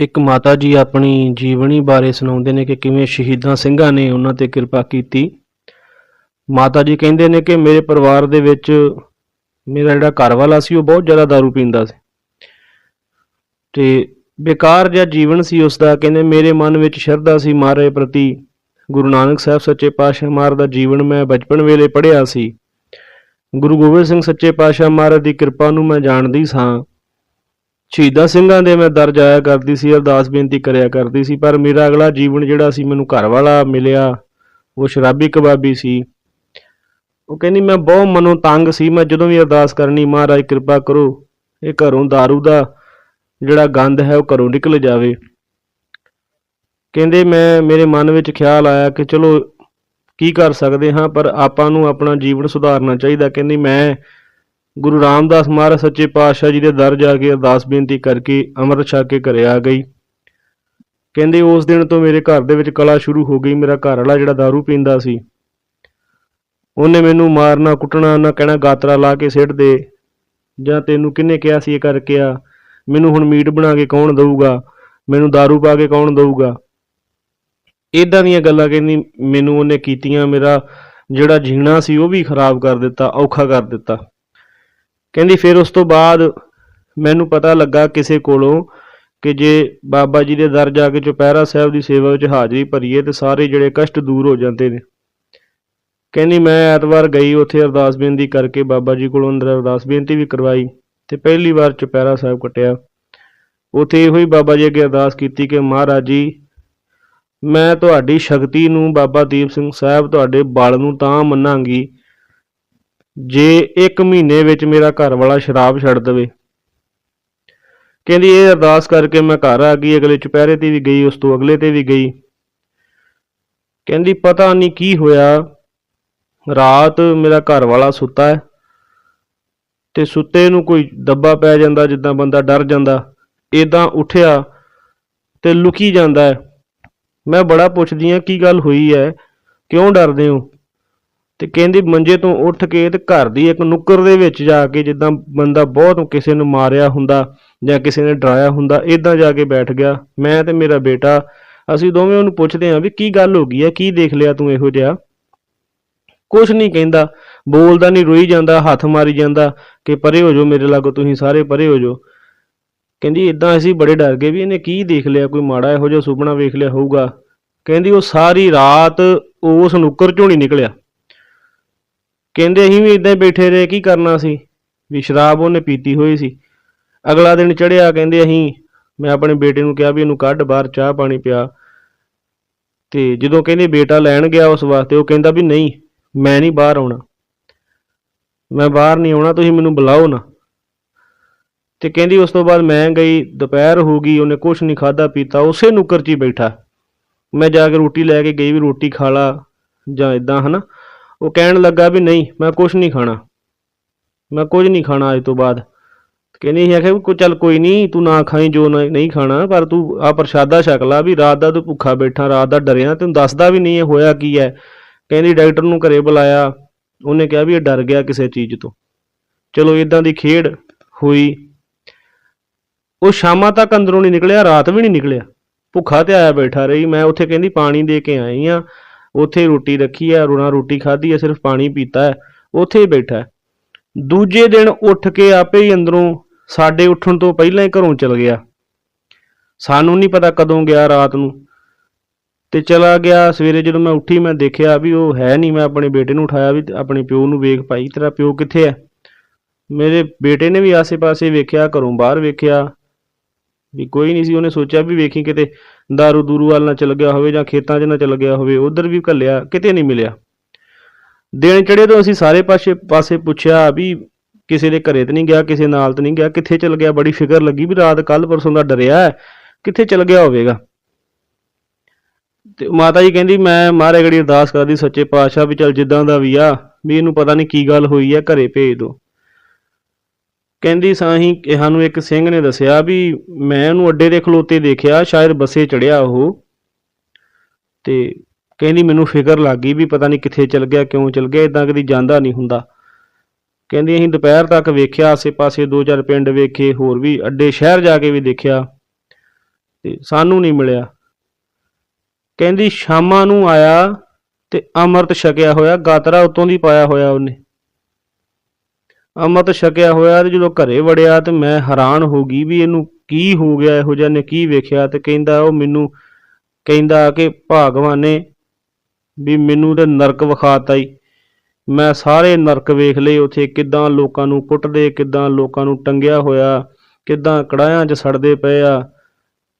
ਇੱਕ ਮਾਤਾ ਜੀ ਆਪਣੀ ਜੀਵਨੀ ਬਾਰੇ ਸੁਣਾਉਂਦੇ ਨੇ ਕਿ ਕਿਵੇਂ ਸ਼ਹੀਦਾਂ ਸਿੰਘਾਂ ਨੇ ਉਹਨਾਂ ਤੇ ਕਿਰਪਾ ਕੀਤੀ। ਮਾਤਾ ਜੀ ਕਹਿੰਦੇ ਨੇ ਕਿ ਮੇਰੇ ਪਰਿਵਾਰ ਦੇ ਵਿੱਚ ਮੇਰਾ ਜਿਹੜਾ ਘਰ ਵਾਲਾ ਸੀ, ਉਹ ਬਹੁਤ ਜ਼ਿਆਦਾ दारू ਪੀਂਦਾ ਸੀ। ਤੇ ਬੇਕਾਰ ਜਿਹਾ ਜੀਵਨ ਸੀ ਉਸ ਦਾ ਕਹਿੰਦੇ ਮੇਰੇ ਮਨ ਵਿੱਚ ਸ਼ਰਧਾ ਸੀ ਮਹਾਰਾਜ ਪ੍ਰਤੀ, ਗੁਰੂ ਨਾਨਕ ਸਾਹਿਬ ਸੱਚੇ ਪਾਤਸ਼ਾਹ ਮਹਾਰਾਜ ਦਾ ਜੀਵਨ ਮੈਂ ਬਚਪਨ ਵੇਲੇ ਪੜ੍ਹਿਆ ਸੀ। ਗੁਰੂ ਗੋਬਿੰਦ ਸਿੰਘ ਸੱਚੇ ਪਾਤਸ਼ਾਹ ਮਹਾਰਾਜ ਦੀ ਕਿਰਪਾ ਨੂੰ ਮੈਂ ਜਾਣਦੀ ਸਾਂ। ਸ਼ਹੀਦਾਂ ਸਿੰਘਾਂ ਦੇ ਮੈਂ ਦਰਜ ਆਇਆ ਕਰਦੀ ਸੀ, ਅਰਦਾਸ ਬੇਨਤੀ ਕਰਿਆ ਕਰਦੀ ਸੀ, ਪਰ ਮੇਰਾ ਅਗਲਾ ਜੀਵਨ ਜਿਹੜਾ ਸੀ, ਮੈਨੂੰ ਘਰ ਵਾਲਾ ਮਿਲਿਆ, ਉਹ ਸ਼ਰਾਬੀ ਕਬਾਬੀ ਸੀ। ਉਹ ਕਹਿੰਦੀ, ਮੈਂ ਬਹੁਤ ਮਨੋਂ ਤੰਗ ਸੀ, ਮੈਂ ਜਦੋਂ ਵੀ ਅਰਦਾਸ ਕਰਨੀ, ਮਹਾਰਾਜ ਕਿਰਪਾ ਕਰੋ, ਇਹ ਘਰੋਂ दारू ਦਾ ਜਿਹੜਾ ਗੰਦ ਹੈ, ਉਹ ਘਰੋਂ ਨਿਕਲ ਜਾਵੇ। ਕਹਿੰਦੇ, ਮੈਂ, ਮੇਰੇ ਮਨ ਵਿੱਚ ਖਿਆਲ ਆਇਆ ਕਿ ਚਲੋ, ਕੀ ਕਰ ਸਕਦੇ ਹਾਂ, ਪਰ ਆਪਾਂ ਨੂੰ ਆਪਣਾ ਜੀਵਨ ਸੁਧਾਰਨਾ ਚਾਹੀਦਾ। ਕਹਿੰਦੀ, ਮੈਂ ਗੁਰੂ ਰਾਮਦਾਸ ਮਹਾਰਾਜ ਸੱਚੇ ਪਾਤਸ਼ਾਹ ਜੀ ਦੇ ਦਰ ਜਾ ਕੇ ਅਰਦਾਸ ਬੇਨਤੀ ਕਰਕੇ ਅੰਮ੍ਰਿਤ ਛਕ ਕੇ ਘਰੇ ਆ ਗਈ ਕਹਿੰਦੇ ਉਸ ਦਿਨ ਤੋਂ ਮੇਰੇ ਘਰ ਦੇ ਵਿੱਚ ਕਲਾ ਸ਼ੁਰੂ ਹੋ ਗਈ ਮੇਰਾ ਘਰ ਵਾਲਾ ਜਿਹੜਾ दारू ਪੀਂਦਾ ਸੀ ਉਹਨੇ ਮੈਨੂੰ ਮਾਰਨਾ ਕੁੱਟਣਾ ਨਾ ਕਹਿਣਾ ਗਾਤਰਾ ਲਾ ਕੇ ਸਿੱਟ ਦੇ ਜਾਂ ਤੈਨੂੰ ਕਿਹਨੇ ਕਿਹਾ ਸੀ ਇਹ ਕਰਕੇ ਆ ਮੈਨੂੰ ਹੁਣ ਮੀਟ ਬਣਾ ਕੇ ਕੌਣ ਦਊਗਾ ਮੈਨੂੰ दारू ਪਾ ਕੇ ਕੌਣ ਦਊਗਾ ਇਦਾਂ ਦੀਆਂ ਗੱਲਾਂ ਕਹਿੰਦੀ ਮੈਨੂੰ ਉਹਨੇ ਕੀਤੀਆਂ ਮੇਰਾ ਜਿਹੜਾ ਜੀਣਾ ਸੀ ਉਹ ਵੀ ਖਰਾਬ ਕਰ ਦਿੱਤਾ ਔਖਾ ਕਰ ਦਿੱਤਾ ਕਹਿੰਦੀ ਫਿਰ ਉਸ ਤੋਂ ਬਾਅਦ ਮੈਨੂੰ ਪਤਾ ਲੱਗਾ ਕਿਸੇ ਕੋਲੋਂ ਕਿ ਜੇ ਬਾਬਾ ਜੀ ਦੇ ਦਰ ਜਾ ਕੇ ਚੁਪਹਿਰਾ ਸਾਹਿਬ ਦੀ ਸੇਵਾ ਵਿੱਚ ਹਾਜ਼ਰੀ ਭਰੀਏ ਤੇ ਸਾਰੇ ਜਿਹੜੇ ਕਸ਼ਟ ਦੂਰ ਹੋ ਜਾਂਦੇ ਨੇ। ਕਹਿੰਦੀ ਮੈਂ ਐਤਵਾਰ ਗਈ ਉੱਥੇ ਅਰਦਾਸ ਬੇਨਤੀ ਕਰਕੇ ਬਾਬਾ ਜੀ ਕੋਲੋਂ ਅੰਦਰ ਅਰਦਾਸ ਬੇਨਤੀ ਵੀ ਕਰਵਾਈ ਤੇ ਪਹਿਲੀ ਵਾਰ ਚੁਪਹਿਰਾ ਸਾਹਿਬ ਕਟਿਆ। ਉੱਥੇ ਇਹੋ ਹੀ ਬਾਬਾ ਜੀ ਅੱਗੇ ਅਰਦਾਸ ਕੀਤੀ ਕਿ ਮਹਾਰਾਜ ਜੀ, ਮੈਂ ਤੁਹਾਡੀ ਸ਼ਕਤੀ ਨੂੰ ਬਾਬਾ ਦੀਪ ਸਿੰਘ ਸਾਹਿਬ ਤੁਹਾਡੇ ਬਲ ਨੂੰ ਤਾਂ ਮੰਨਾਂਗੀ ਜੇ ਇੱਕ ਮਹੀਨੇ ਵਿੱਚ ਮੇਰਾ ਘਰ ਵਾਲਾ ਸ਼ਰਾਬ ਛੱਡ ਦੇਵੇ। ਕਹਿੰਦੀ, ਇਹ ਅਰਦਾਸ ਕਰਕੇ ਮੈਂ ਘਰ ਆ ਗਈ, ਅਗਲੇ ਚੁਪਹਿਰੇ ਤੇ ਵੀ ਗਈ, ਉਸ ਤੋਂ ਅਗਲੇ ਤੇ ਵੀ ਗਈ। ਕਹਿੰਦੀ, ਪਤਾ ਨਹੀਂ ਕੀ ਹੋਇਆ। ਰਾਤ ਮੇਰਾ ਘਰ ਵਾਲਾ ਸੁੱਤਾ ਹੈ ਤੇ ਸੁੱਤੇ ਨੂੰ ਕੋਈ ਦੱਬਾ ਪੈ ਜਾਂਦਾ, ਜਿੱਦਾਂ ਬੰਦਾ ਡਰ ਜਾਂਦਾ। ਏਦਾਂ ਉੱਠਿਆ ਤੇ ਲੁਕੀ ਜਾਂਦਾ ਹੈ। ਮੈਂ ਬੜਾ ਪੁੱਛਦੀ ਆ ਕੀ ਗੱਲ ਹੋਈ ਹੈ? ਕਿਉਂ ਡਰਦੇ ਹੋ? ਤੇ ਕਹਿੰਦੀ, ਮੰਜੇ ਤੋਂ ਉੱਠ ਕੇ ਤੇ ਘਰ ਦੀ ਇੱਕ ਨੁੱਕਰ ਦੇ ਵਿੱਚ ਜਾ ਕੇ ਜਿੱਦਾਂ ਬੰਦਾ ਬਹੁਤ ਕਿਸੇ ਨੂੰ ਮਾਰਿਆ ਹੁੰਦਾ ਜਾਂ ਕਿਸੇ ਨੇ ਡਰਾਇਆ ਹੁੰਦਾ ਇਦਾਂ ਜਾ ਕੇ ਬੈਠ ਗਿਆ। ਮੈਂ ਤੇ ਮੇਰਾ ਬੇਟਾ, ਅਸੀਂ ਦੋਵੇਂ ਉਹਨੂੰ ਪੁੱਛਦੇ ਹਾਂ ਵੀ ਕੀ ਗੱਲ ਹੋ ਗਈ ਹੈ, ਕੀ ਦੇਖ ਲਿਆ ਤੂੰ ਇਹੋ ਜਿਹਾ? ਕੁਝ ਨਹੀਂ ਕਹਿੰਦਾ, ਬੋਲਦਾ ਨਹੀਂ, ਰੋਈ ਜਾਂਦਾ, ਹੱਥ ਮਾਰੀ ਜਾਂਦਾ ਕਿ ਪਰੇ ਹੋ ਜਾਓ ਮੇਰੇ ਲਾਗੋ, ਤੁਸੀਂ ਸਾਰੇ ਪਰੇ ਹੋ ਜਾਓ। ਕਹਿੰਦੀ ਇਦਾਂ ਅਸੀਂ ਬੜੇ ਡਰ ਗਏ ਵੀ ਇਹਨੇ ਕੀ ਦੇਖ ਲਿਆ, ਕੋਈ ਮਾੜਾ ਇਹੋ ਜਿਹਾ ਸੁਪਨਾ ਵੇਖ ਲਿਆ ਹੋਊਗਾ। ਕਹਿੰਦੀ, ਉਹ ਸਾਰੀ ਰਾਤ ਉਸ ਨੁੱਕਰ ਚੋਂ ਨਹੀਂ ਨਿਕਲਿਆ। ਕਹਿੰਦੇ ਅਸੀਂ ਵੀ ਇਦਾਂ ਹੀ ਬੈਠੇ ਰਹੇ, ਕੀ ਕਰਨਾ ਸੀ? ਵੀ ਸ਼ਰਾਬ ਉਹਨੇ ਪੀਤੀ ਹੋਈ ਸੀ। ਅਗਲਾ ਦਿਨ ਚੜਿਆ ਕਹਿੰਦੇ ਅਸੀਂ, ਮੈਂ ਆਪਣੇ ਬੇਟੇ ਨੂੰ ਕਿਹਾ ਵੀ ਇਹਨੂੰ ਕੱਢ ਬਾਹਰ, ਚਾਹ ਪਾਣੀ ਪਿਆ। ਤੇ ਜਦੋਂ ਕਹਿੰਦੇ ਬੇਟਾ ਲੈਣ ਗਿਆ ਉਸ ਵਾਸਤੇ, ਉਹ ਕਹਿੰਦਾ ਵੀ ਨਹੀਂ, ਮੈਂ ਨਹੀਂ ਬਾਹਰ ਆਉਣਾ। ਮੈਂ ਬਾਹਰ ਨਹੀਂ ਆਉਣਾ, ਤੁਸੀਂ ਮੈਨੂੰ ਬੁਲਾਓ ਨਾ। ਤੇ ਕਹਿੰਦੀ ਉਸ ਤੋਂ ਬਾਅਦ ਮੈਂ ਗਈ, ਦੁਪਹਿਰ ਹੋ ਗਈ, ਉਹਨੇ ਕੁਝ ਨਹੀਂ ਖਾਦਾ ਪੀਤਾ, ਉਸੇ ਨੁੱਕਰ 'ਚ ਹੀ ਬੈਠਾ। ਮੈਂ ਜਾ ਕੇ ਰੋਟੀ ਲੈ ਕੇ ਗਈ ਵੀ ਰੋਟੀ ਖਾ ਲਾ ਜਾਂ ਇਦਾਂ ਹਨਾ? ਉਹ ਕਹਿਣ ਲੱਗਾ ਵੀ ਨਹੀਂ, ਮੈਂ ਕੁਝ ਨਹੀਂ ਖਾਣਾ। ਮੈਂ ਕੁਝ ਨਹੀਂ ਖਾਣਾ ਅੱਜ ਤੋਂ ਬਾਅਦ। ਕਹਿੰਦੀ ਸੀ, ਆਖਿਆ ਕੋ ਚੱਲ ਕੋਈ ਨਹੀਂ, ਤੂੰ ਨਾ ਖਾਈ ਜੋ ਨਹੀਂ ਖਾਣਾ, ਪਰ ਤੂੰ ਆ ਪ੍ਰਸ਼ਾਦਾ ਛਕ ਲਾ ਵੀ ਰਾਤ ਦਾ ਤੂੰ ਭੁੱਖਾ ਬੈਠਾ, ਰਾਤ ਦਾ ਡਰਿਆ, ਤੈਨੂੰ ਦੱਸਦਾ ਵੀ ਨਹੀਂ ਇਹ ਹੋਇਆ ਕੀ ਹੈ। ਕਹਿੰਦੀ ਡਾਕਟਰ ਨੂੰ ਘਰੇ ਬੁਲਾਇਆ। ਉਹਨੇ ਕਿਹਾ ਵੀ ਇਹ ਡਰ ਗਿਆ ਕਿਸੇ ਚੀਜ਼ ਤੋਂ। ਚਲੋ ਇਦਾਂ ਦੀ ਖੇਡ ਹੋਈ। ਉਹ ਸ਼ਾਮਾਂ ਤੱਕ ਅੰਦਰੋਂ ਨਹੀਂ ਨਿਕਲਿਆ, ਰਾਤ ਵੀ ਨਹੀਂ ਨਿਕਲਿਆ। ਭੁੱਖਾ ਤੇ ਆਇਆ ਬੈਠਾ ਰਹੀ। ਮੈਂ ਉੱਥੇ ਕਹਿੰਦੀ ਪਾਣੀ ਦੇ ਕੇ ਆਈ ਆ ਉੱਥੇ ਰੋਟੀ ਰੱਖੀ ਹੈ, ਰੋਣਾ ਰੋਟੀ ਖਾਧੀ ਹੈ, ਸਿਰਫ ਪਾਣੀ ਪੀਤਾ ਹੈ, ਉੱਥੇ ਹੀ। ਬੈਠਾ ਦੂਜੇ ਦਿਨ ਉੱਠ ਕੇ ਆਪੇ ਹੀ ਅੰਦਰੋਂ ਸਾਡੇ ਉੱਠਣ ਤੋਂ ਪਹਿਲਾਂ ਹੀ ਘਰੋਂ ਚਲ ਗਿਆ। ਸਾਨੂੰ ਨਹੀਂ ਪਤਾ ਕਦੋਂ ਗਿਆ ਰਾਤ ਨੂੰ। ਤੇ ਚਲਾ ਗਿਆ, ਸਵੇਰੇ ਜਦੋਂ ਮੈਂ ਉੱਠੀ ਮੈਂ ਦੇਖਿਆ ਵੀ ਉਹ ਹੈ ਨਹੀਂ, ਮੈਂ ਆਪਣੇ ਬੇਟੇ ਨੂੰ ਉਠਾਇਆ ਵੀ ਆਪਣੇ ਪਿਓ ਨੂੰ ਵੇਖ, ਭਾਈ ਤੇਰਾ ਪਿਓ ਕਿੱਥੇ ਹੈ? ਮੇਰੇ ਬੇਟੇ ਨੇ ਵੀ ਆਸੇ-ਪਾਸੇ ਵੇਖਿਆ, ਘਰੋਂ ਬਾਹਰ ਵੇਖਿਆ। ਵੀ ਕੋਈ ਨਹੀਂ ਸੀ, ਉਹਨੇ ਸੋਚਿਆ ਵੀ ਵੇਖੀ ਕਿਤੇ ਦਾਰੂ ਦੂਰੂ ਵੱਲ ਨਾ ਚਲ ਗਿਆ ਹੋਵੇ ਜਾਂ ਖੇਤਾਂ 'ਚ ਨਾ ਚਲ ਗਿਆ ਹੋਵੇ, ਉਧਰ ਵੀ ਘੱਲਿਆ, ਕਿਤੇ ਨਹੀਂ ਮਿਲਿਆ। ਦਿਨ ਚੜੇ ਤੋਂ ਅਸੀਂ ਸਾਰੇ ਪਾਸੇ ਪਾਸੇ ਪੁੱਛਿਆ ਵੀ ਕਿਸੇ ਦੇ ਘਰੇ ਤੇ ਨਹੀਂ ਗਿਆ, ਕਿਸੇ ਨਾਲ ਤੇ ਨਹੀਂ ਗਿਆ, ਕਿੱਥੇ ਚਲ ਗਿਆ? ਬੜੀ ਫਿਕਰ ਲੱਗੀ ਵੀ ਰਾਤ ਕੱਲ ਪਰਸੋਂ ਦਾ ਡਰਿਆ ਕਿੱਥੇ ਚਲ ਗਿਆ ਹੋਵੇਗਾ? ਤੇ ਮਾਤਾ ਜੀ ਕਹਿੰਦੀ, ਮੈਂ ਮਾਰੇ ਗੜੀ ਅਰਦਾਸ ਕਰਦੀ, ਸੱਚੇ ਪਾਤਸ਼ਾਹ ਵੀ ਚਲ ਜਿੱਦਾਂ ਦਾ ਵੀ ਆ, ਵੀ ਇਹਨੂੰ ਪਤਾ ਨਹੀਂ ਕੀ ਗੱਲ ਹੋਈ ਹੈ, ਘਰੇ ਭੇਜ ਦੋ। ਕਹਿੰਦੀ ਸਾਹੀਂ ਕਿ ਸਾਨੂੰ ਇੱਕ ਸਿੰਘ ਨੇ ਦੱਸਿਆ ਵੀ ਮੈਂ ਉਹਨੂੰ ਅੱਡੇ ਦੇ ਖਲੋਤੇ ਦੇਖਿਆ, ਸ਼ਾਇਦ ਬੱਸੇ ਚੜਿਆ ਉਹ। ਤੇ ਕਹਿੰਦੀ ਮੈਨੂੰ ਫਿਕਰ ਲੱਗ ਗਈ ਵੀ ਪਤਾ ਨਹੀਂ ਕਿੱਥੇ ਚਲ ਗਿਆ, ਕਿਉਂ ਚਲ ਗਿਆ ਇਦਾਂ ਕਦੀ ਜਾਂਦਾ ਨਹੀਂ ਹੁੰਦਾ। ਕਹਿੰਦੀ ਅਸੀਂ ਦੁਪਹਿਰ ਤੱਕ ਵੇਖਿਆ, ਆਸੇ-ਪਾਸੇ ਦੋ ਚਾਰ ਪਿੰਡ ਵੇਖੇ, ਹੋਰ ਵੀ ਅੱਡੇ ਸ਼ਹਿਰ ਜਾ ਕੇ ਵੀ ਦੇਖਿਆ ਤੇ ਸਾਨੂੰ ਨਹੀਂ ਮਿਲਿਆ। ਕਹਿੰਦੀ ਸ਼ਾਮਾਂ ਨੂੰ ਆਇਆ ਤੇ ਅੰਮ੍ਰਿਤ ਛਕਿਆ ਹੋਇਆ, ਗਾਤਰਾ ਉਤੋਂ ਦੀ ਪਾਇਆ ਹੋਇਆ ਉਹਨੇ। ਅਮਤ ਛਕਿਆ ਹੋਇਆ ਤੇ ਜਦੋਂ ਘਰੇ ਵੜਿਆ ਤੇ ਮੈਂ ਹੈਰਾਨ ਹੋ ਗਈ ਵੀ ਇਹਨੂੰ ਕੀ ਹੋ ਗਿਆ, ਇਹੋ ਜਿਹਾ ਨੇ ਕੀ ਵੇਖਿਆ ਤੇ ਕਹਿੰਦਾ ਉਹ ਮੈਨੂੰ ਕਹਿੰਦਾ ਕਿ ਭਗਵਾਨ ਨੇ ਵੀ ਮੈਨੂੰ ਤੇ ਨਰਕ ਵਿਖਾਤਾ ਈ। ਮੈਂ ਸਾਰੇ ਨਰਕ ਵੇਖ ਲਏ, ਉਥੇ ਕਿਦਾਂ ਲੋਕਾਂ ਨੂੰ ਕੁੱਟਦੇ ਕਿਦਾਂ ਲੋਕਾਂ ਨੂੰ ਟੰਗਿਆ ਹੋਇਆ, ਕਿਦਾਂ ਕੜਾਹਾਂ 'ਚ ਸੜਦੇ ਪਏ ਆ,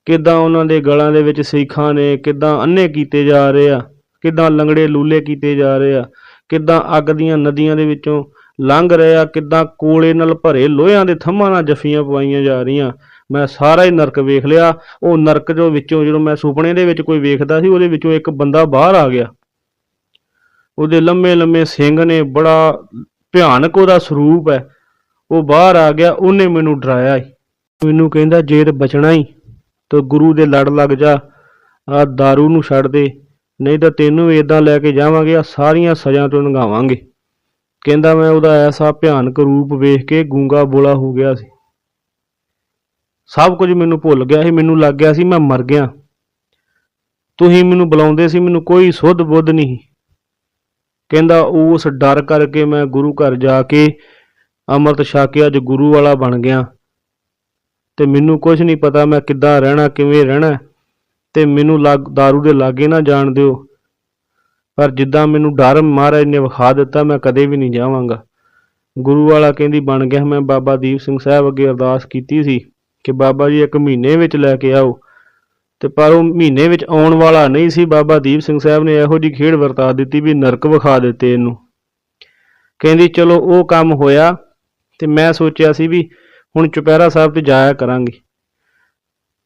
ਕਿਦਾਂ ਉਹਨਾਂ ਦੇ ਗਲਾਂ ਦੇ ਵਿੱਚ ਸੀਖਾਂ ਨੇ, ਕਿਦਾਂ ਅੰਨੇ ਕੀਤੇ ਜਾ ਰਹੇ ਆ, ਕਿਦਾਂ ਲੰਗੜੇ ਲੂਲੇ ਕੀਤੇ ਜਾ ਰਹੇ ਆ, ਕਿਦਾਂ ਅੱਗ ਦੀਆਂ ਨਦੀਆਂ ਦੇ ਵਿੱਚੋਂ ਲੰਘ ਰਿਹਾ ਆ, ਕਿਦਾਂ ਕੋਲੇ ਨਾਲ ਭਰੇ ਲੋਹਿਆਂ ਦੇ ਥੰਮਾਂ ਨਾਲ ਜੱਫੀਆਂ ਪਵਾਈਆਂ ਜਾ ਰਹੀਆਂ। ਮੈਂ ਸਾਰਾ ਹੀ ਨਰਕ ਵੇਖ ਲਿਆ। ਉਹ ਨਰਕ ਜੋ ਵਿੱਚੋਂ ਜਦੋਂ ਮੈਂ ਸੁਪਨੇ ਦੇ ਵਿੱਚ ਕੋਈ ਵੇਖਦਾ ਸੀ, ਉਹਦੇ ਵਿੱਚੋਂ ਇੱਕ ਬੰਦਾ ਬਾਹਰ ਆ ਗਿਆ। ਉਹਦੇ ਲੰਮੇ ਲੰਮੇ ਸਿੰਘ ਨੇ, ਬੜਾ ਭਿਆਨਕ ਉਹਦਾ ਸਰੂਪ ਹੈ। ਉਹ ਬਾਹਰ ਆ ਗਿਆ, ਉਹਨੇ ਮੈਨੂੰ ਡਰਾਇਆ ਈ ਮੈਨੂੰ ਕਹਿੰਦਾ, ਜੇ ਤੇ ਬਚਣਾ ਹੀ, ਤਾਂ ਗੁਰੂ ਦੇ ਲੜ ਲੱਗ ਜਾ। ਆ दारू ਨੂੰ ਛੱਡ ਦੇ, ਨਹੀਂ ਤਾਂ ਤੈਨੂੰ ਵੀ ਇਦਾਂ ਲੈ ਕੇ ਜਾਵਾਂਗੇ ਆ ਸਾਰੀਆਂ ਸਜ਼ਾ ਤੋਂ ਨੰਗਾਵਾਂਗੇ ਕਹਿੰਦਾ ਮੈਂ ਉਹਦਾ ਐਸਾ ਭਿਆਨਕ ਰੂਪ ਵੇਖ ਕੇ ਗੂੰਗਾ ਬੋਲਾ ਹੋ ਗਿਆ ਸੀ। ਸਭ ਕੁਝ ਮੈਨੂੰ ਭੁੱਲ ਗਿਆ ਸੀ, ਮੈਨੂੰ ਲੱਗ ਗਿਆ ਸੀ ਮੈਂ ਮਰ ਗਿਆ। ਤੁਸੀਂ ਮੈਨੂੰ ਬੁਲਾਉਂਦੇ ਸੀ, ਮੈਨੂੰ ਕੋਈ ਸੁੱਧ ਬੁੱਧ ਨਹੀਂ। ਕਹਿੰਦਾ ਉਸ ਡਰ ਕਰਕੇ ਮੈਂ ਗੁਰੂ ਘਰ ਜਾ ਕੇ ਅੰਮ੍ਰਿਤ ਛਕ ਕੇ ਅੱਜ ਗੁਰੂ ਵਾਲਾ ਬਣ ਗਿਆ। ਤੇ ਮੈਨੂੰ ਕੁਝ ਨਹੀਂ ਪਤਾ ਮੈਂ ਕਿੱਦਾਂ ਰਹਿਣਾ, ਕਿਵੇਂ ਰਹਿਣਾ। ਤੇ ਮੈਨੂੰ ਲੱਗ दारू ਦੇ ਲਾਗੇ ਨਾ ਜਾਣ ਦਿਓ। ਪਰ ਜਿੱਦਾਂ ਮੈਨੂੰ ਡਰ ਮਹਾਰਾਜ ਨੇ ਵਿਖਾ ਦਿੱਤਾ, ਮੈਂ ਕਦੇ ਵੀ ਨਹੀਂ ਜਾਵਾਂਗਾ। ਗੁਰੂ ਵਾਲਾ ਕਹਿੰਦੀ, ਬਣ ਗਿਆ ਮੈਂ। ਬਾਬਾ ਦੀਪ ਸਿੰਘ ਸਾਹਿਬ ਅੱਗੇ ਅਰਦਾਸ ਕੀਤੀ ਸੀ ਕਿ ਬਾਬਾ ਜੀ ਇੱਕ ਮਹੀਨੇ ਵਿੱਚ ਲੈ ਕੇ ਆਓ। ਤੇ ਪਰ ਉਹ ਮਹੀਨੇ ਵਿੱਚ ਆਉਣ ਵਾਲਾ ਨਹੀਂ ਸੀ। ਬਾਬਾ ਦੀਪ ਸਿੰਘ ਸਾਹਿਬ ਨੇ ਇਹੋ ਜਿਹੀ ਖੇਡ ਵਰਤਾ ਦਿੱਤੀ ਵੀ ਨਰਕ ਵਿਖਾ ਦਿੱਤੇ ਇਹਨੂੰ। ਕਹਿੰਦੀ, ਚਲੋ, ਉਹ ਕੰਮ ਹੋਇਆ ਤੇ ਮੈਂ ਸੋਚਿਆ ਸੀ ਵੀ ਹੁਣ ਚੁਪਹਿਰਾ ਸਾਹਿਬ ਤੇ ਜਾਇਆ ਕਰਾਂਗੀ।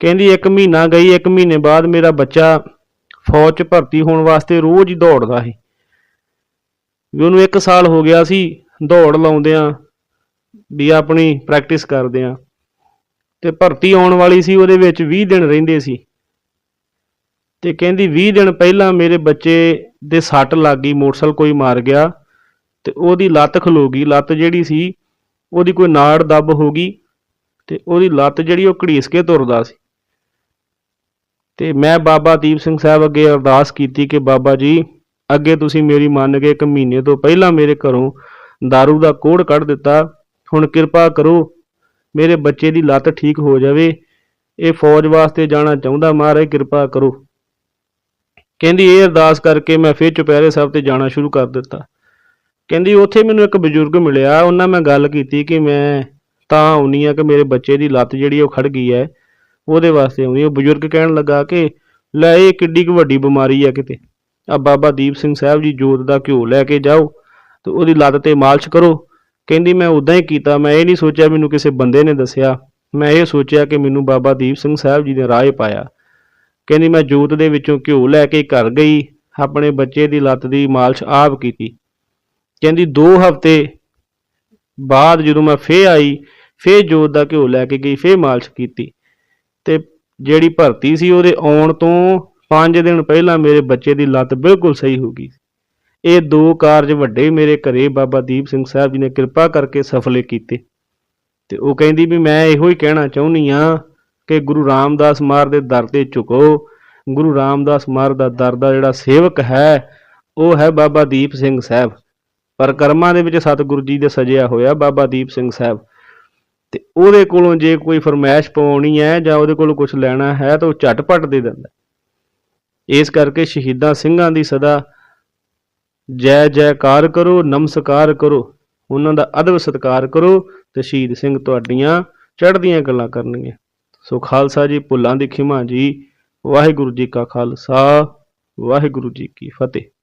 ਕਹਿੰਦੀ, ਇੱਕ ਮਹੀਨਾ ਗਈ, ਇੱਕ ਮਹੀਨੇ ਬਾਅਦ ਮੇਰਾ ਬੱਚਾ ਫੌਜ 'ਚ ਭਰਤੀ ਹੋਣ ਵਾਸਤੇ ਰੋਜ਼ ਹੀ ਦੌੜਦਾ ਸੀ। ਵੀ ਉਹਨੂੰ 1 ਸਾਲ ਹੋ ਗਿਆ ਸੀ ਦੌੜ ਲਾਉਂਦਿਆਂ ਵੀ ਆਪਣੀ ਪ੍ਰੈਕਟਿਸ ਕਰਦਿਆਂ ਤੇ ਭਰਤੀ ਆਉਣ ਵਾਲੀ ਸੀ, ਉਹਦੇ ਵਿੱਚ 20 ਦਿਨ ਰਹਿੰਦੇ ਸੀ। ਤੇ ਕਹਿੰਦੀ 20 ਦਿਨ ਪਹਿਲਾਂ ਮੇਰੇ ਬੱਚੇ ਦੇ ਸੱਟ ਲੱਗ ਗਈ, ਮੋਟਰਸਾਈਕਲ ਕੋਈ ਮਾਰ ਗਿਆ ਤੇ ਉਹਦੀ ਲੱਤ ਖਲੋ ਗਈ। ਲੱਤ ਜਿਹੜੀ ਸੀ, ਉਹਦੀ ਕੋਈ ਨਾੜ ਦੱਬ ਹੋ ਗਈ ਤੇ ਉਹਦੀ ਲੱਤ ਜਿਹੜੀ ਉਹ ਘੜੀਸ ਕੇ ਤੁਰਦਾ ਸੀ। ਤੇ ਮੈਂ ਬਾਬਾ ਦੀਪ ਸਿੰਘ ਸਾਹਿਬ ਅੱਗੇ ਅਰਦਾਸ ਕੀਤੀ ਕਿ ਬਾਬਾ ਜੀ, ਅੱਗੇ ਤੁਸੀਂ ਮੇਰੀ ਮੰਨ ਕੇ ਇੱਕ ਮਹੀਨੇ ਤੋਂ ਪਹਿਲਾਂ ਮੇਰੇ ਘਰੋਂ दारू ਦਾ ਕੋੜ ਕੱਢ ਦਿੱਤਾ। ਹੁਣ ਕਿਰਪਾ ਕਰੋ, ਮੇਰੇ ਬੱਚੇ ਦੀ ਲੱਤ ਠੀਕ ਹੋ ਜਾਵੇ। ਇਹ ਫੌਜ ਵਾਸਤੇ ਜਾਣਾ ਚਾਹੁੰਦਾ ਮਹਾਰਾਜ, ਕਿਰਪਾ ਕਰੋ। ਕਹਿੰਦੀ, ਇਹ ਅਰਦਾਸ ਕਰਕੇ ਮੈਂ ਫਿਰ ਚੁਪਹਿਰੇ ਸਾਹਿਬ ਤੇ ਜਾਣਾ ਸ਼ੁਰੂ ਕਰ ਦਿੱਤਾ। ਕਹਿੰਦੀ, ਉੱਥੇ ਮੈਨੂੰ ਇੱਕ ਬਜ਼ੁਰਗ ਮਿਲਿਆ। ਉਹਨਾਂ ਮੈਂ ਗੱਲ ਕੀਤੀ ਕਿ ਮੈਂ ਤਾਂ ਆਉਣੀ ਆ ਕਿ ਮੇਰੇ ਬੱਚੇ ਦੀ ਲੱਤ ਜਿਹੜੀ ਉਹ ਖੜ ਗਈ ਹੈ। ਉਹਦੇ ਵਾਸਤੇ ਆਉਣੀ ਉਹ ਬਜ਼ੁਰਗ ਕਹਿਣ ਲੱਗਾ ਕਿ, ਲੈ ਇਹ ਕਿੱਡੀ ਕੁ ਵੱਡੀ ਬਿਮਾਰੀ ਆ ਕਿਤੇ। ਆ ਬਾਬਾ ਦੀਪ ਸਿੰਘ ਸਾਹਿਬ ਜੀ ਜੋਤ ਦਾ ਘਿਓ ਲੈ ਕੇ ਜਾਓ ਤੇ ਉਹਦੀ ਲੱਤ ਤੇ ਮਾਲਸ਼ ਕਰੋ। ਕਹਿੰਦੀ, ਮੈਂ ਉਦਾਂ ਹੀ ਕੀਤਾ, ਮੈਂ ਇਹ ਨਹੀਂ ਸੋਚਿਆ ਮੈਨੂੰ ਕਿਸੇ ਬੰਦੇ ਨੇ ਦੱਸਿਆ। ਮੈਂ ਇਹ ਸੋਚਿਆ ਕਿ ਮੈਨੂੰ ਬਾਬਾ ਦੀਪ ਸਿੰਘ ਸਾਹਿਬ ਜੀ ਨੇ ਰਾਹ ਪਾਇਆ। ਕਹਿੰਦੀ, ਮੈਂ ਜੋਤ ਦੇ ਵਿੱਚੋਂ ਘਿਓ ਲੈ ਕੇ ਘਰ ਗਈ, ਆਪਣੇ ਬੱਚੇ ਦੀ ਲੱਤ ਦੀ ਮਾਲਸ਼ ਆਪ ਕੀਤੀ। ਕਹਿੰਦੀ 2 ਹਫ਼ਤੇ ਬਾਅਦ ਜਦੋਂ ਮੈਂ ਫੇਰ ਆਈ, ਫੇਰ ਜੋਤ ਦਾ ਘਿਓ ਲੈ ਕੇ ਗਈ, ਫੇਰ ਮਾਲਸ਼ ਕੀਤੀ। ਤੇ ਜਿਹੜੀ ਭਰਤੀ ਸੀ ਉਹਦੇ ਆਉਣ ਤੋਂ 5 ਦਿਨ ਪਹਿਲਾਂ ਮੇਰੇ ਬੱਚੇ ਦੀ ਲੱਤ ਬਿਲਕੁਲ ਸਹੀ ਹੋ ਗਈ ਇਹ ਦੋ ਕਾਰਜ ਵੱਡੇ ਮੇਰੇ ਘਰੇ ਬਾਬਾ ਦੀਪ ਸਿੰਘ ਸਾਹਿਬ ਜੀ ਨੇ ਕਿਰਪਾ ਕਰਕੇ ਸਫਲੇ ਕੀਤੇ। ਤੇ ਉਹ ਕਹਿੰਦੀ ਵੀ ਮੈਂ ਇਹੋ ਹੀ ਕਹਿਣਾ ਚਾਹੁੰਨੀ ਆ ਕਿ ਗੁਰੂ ਰਾਮਦਾਸ ਮਾਰ ਦੇ ਦਰ ਤੇ ਝੁਕੋ। ਗੁਰੂ ਰਾਮਦਾਸ ਮਾਰ ਦਾ ਦਰ ਦਾ ਜਿਹੜਾ ਸੇਵਕ ਹੈ, ਉਹ ਹੈ ਬਾਬਾ ਦੀਪ ਸਿੰਘ ਸਾਹਿਬ। ਪਰ ਕਰਮਾਂ ਦੇ ਵਿੱਚ ਸਤਿਗੁਰੂ ਜੀ ਦੇ ਸਜਿਆ ਹੋਇਆ ਬਾਬਾ ਦੀਪ ਸਿੰਘ ਸਾਹਿਬ। ਤੇ ਉਹਦੇ ਕੋਲੋਂ ਜੇ ਕੋਈ ਫਰਮਾਇਸ਼ ਪਾਉਣੀ ਹੈ ਜਾਂ ਉਹਦੇ ਕੋਲੋਂ ਕੁਝ ਲੈਣਾ ਹੈ ਤਾਂ ਉਹ ਝਟਪਟ ਦੇ ਦਿੰਦਾ ਇਸ ਕਰਕੇ ਸ਼ਹੀਦਾਂ ਸਿੰਘਾਂ ਦੀ ਸਦਾ ਜੈ ਜੈਕਾਰ ਕਰੋ, ਨਮਸਕਾਰ ਕਰੋ, ਉਹਨਾਂ ਦਾ ਅਦਬ ਸਤਿਕਾਰ ਕਰੋ ਤੇ ਸ਼ਹੀਦ ਸਿੰਘ ਤੁਹਾਡੀਆਂ ਚੜ੍ਹਦੀਆਂ ਗੱਲਾਂ ਕਰਨਗੇ ਸੋ ਖਾਲਸਾ ਜੀ, ਭੁੱਲਾਂ ਦੀ ਖਿਮਾ ਜੀ, ਵਾਹਿਗੁਰੂ ਜੀ ਕਾ ਖਾਲਸਾ, ਵਾਹਿਗੁਰੂ ਜੀ ਕੀ ਫਤਿਹ।